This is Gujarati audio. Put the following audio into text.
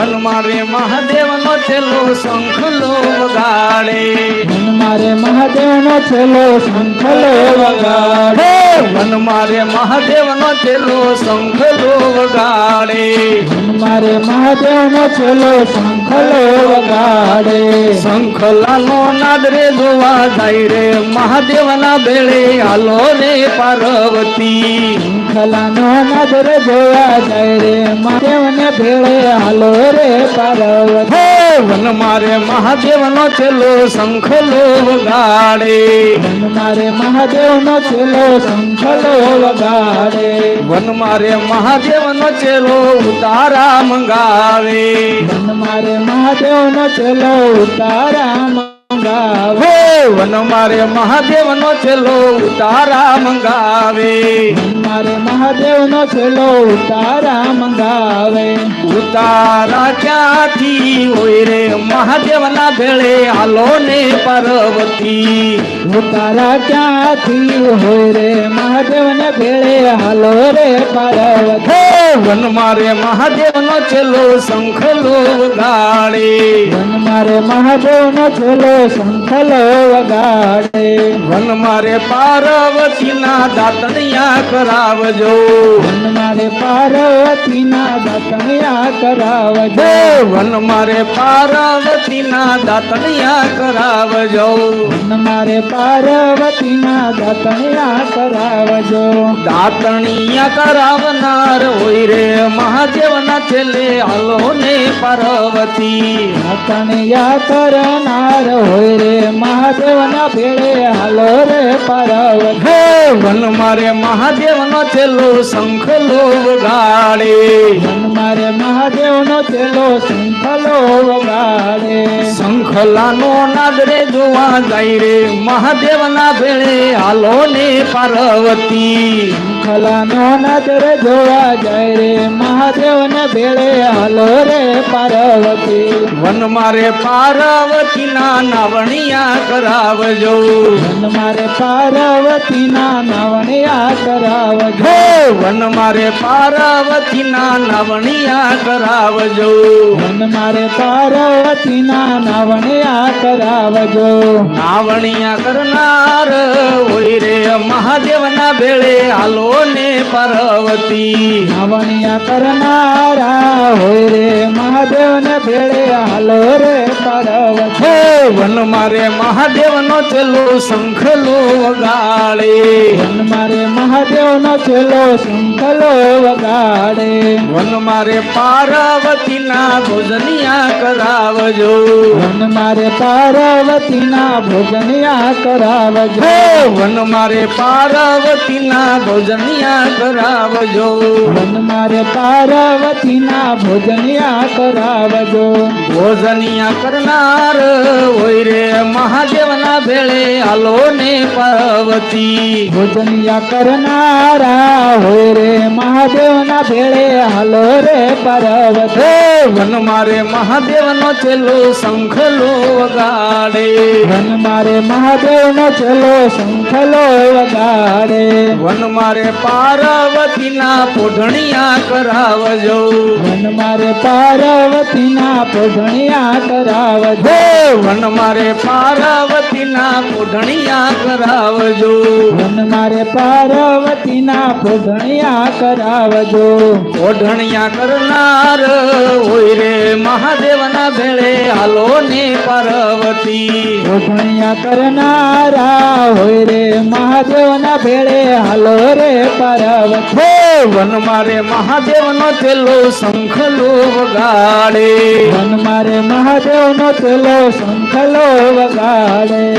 વન મારે મહાદેવ નો છેલ્લો શંખલો વગાડે. મન મારે મહાદેવનો છેલ્લો શંખલો વગાડે. મન મારે મહાદેવ નો છેલ્લો શંખલો વગાડે. મન મારે મહાદેવનો છેલ્લો શંખલો વગાડે. શંખલાનો નાદ રે જોવા જાય રે મહાદેવના બેળે હાલો રે પાર્વતી. શંખલાનો નજર જોવા જાય રે. મહાદેવને ભેળે હાલો રે પાર્વત. વન મારે મહાદેવ નો છેલ્લો શંખલો વગાડે. વન મારે મહાદેવનો છેલ્લો શંખલો વગાડે. વન મારે મહાદેવ નો છેલ્લો ઉતારા મંગાવે. વન મારે મહાદેવનો છેલ્લો ઉતારા મંગાવે વન મારે મહાદેવ નો છેલ્લો તારા મંગાવે. મારે મહાદેવનો છેલ્લો તારા મંગાવે. ઉતારા ક્યાંથી હોય રે? મહાદેવના ભેળે હાલો ને પાર્વતી ઉતારા ક્યાંથી હોય રે? મહાદેવને ભેળે હાલો રે પાર્વતી વન મારે મહાદેવ નો છેલ્લો શંખલો વગાડે. વન મારે મહાદેવનો છેલ્લો શંખલો વગાડે. વન મારે પાર્વતીના દાતણિયા કરાવજો. વન મારે પાર્વતીના દાતણિયા કરાવજો. વન મારે પાર્વતીના દાતણિયા કરાવજો. વન મારે પાર્વતીના દાતણિયા કરાવજો. દાતણિયા કરાવનાર હોય રે મહાદેવના છેલ્લે હાલો ને પાર્વતી. દાતણિયા કરનાર હોય રે મહાદેવના ભેળે હાલો રે પાર્વતી. હે વન મારે મહાદેવનો છેલ્લો શંખલો વગાડે. વન મારે મહાદેવનો છેલ્લો શંખલો વગાડે. શંખલાનો નાદ રે જોવા જાય રે મહાદેવના ભેળે હાલો ને પાર્વતી. શંખલાનો નજર જોવા જાય રે મહાદેવને ભેળે હલો રે પાર્વતી. વન મારે પાર્વતીના નાવણિયા કરાવજો. વન મારે પાર્વતીના નાવણિયા કરાવજો. વન મારે પાર્વતીના નાવણિયા કરાવજો. વન મારે પાર્વતીના નાવણિયા કરાવજો. નાવણિયા કરનાર હોય રે મહાદેવના ભેળે હાલો ને પાર્વતી. નાવણિયા કરનારા હોય રે મહાદેવને ભેળે હાલો રે પાર્વતી. વન મારે મહાદેવનો ચેલો શંખલો વગાડે. વન મારે મહાદેવનો ચેલો શંખલો વગાડે. વન મારે પાર્વતીના ભોજનિયા કરાવજો. વન મારે પાર્વતીના ભોજનિયા કરાવજો. વન મારે પાર્વતીના ભોજનિયા કરાવજો. વન મારે પાર્વતીના ભોજનિયા કરાવજો. ભોજનિયા કરનાર હોય રે મહાદેવના ભેળે આલો ને પાર્વતી. ભોજનિયા કરનારા હોય રે મહાદેવના ભેળે હાલો રે પાર્વતી. વન મારે મહાદેવનો ચેલો શંખલો વગાડે. વન મારે મહાદેવનો ચેલો શંખલો વગાડે. વન મારે પાર્વતીના પોઢણિયા કરાવજો. વન મારે પાર્વતીના પોઢણિયા કરાવજો. વન મારે પાર્વતીના પોઢણિયા કરાવજો. વન મારે પાર્વતીના ભોજનિયા કરાવજો. ઓઢણિયા કરનાર હોય રે મહાદેવના ભેળે હાલો ને પાર્વતી. ભોજનિયા કરનારા હોય રે મહાદેવના ભેળે હાલો રે પાર્વતી. વન મારે મહાદેવનો તેલો શંખલો વગાડે. વન મારે મહાદેવનો તેલો શંખલો વગાડે.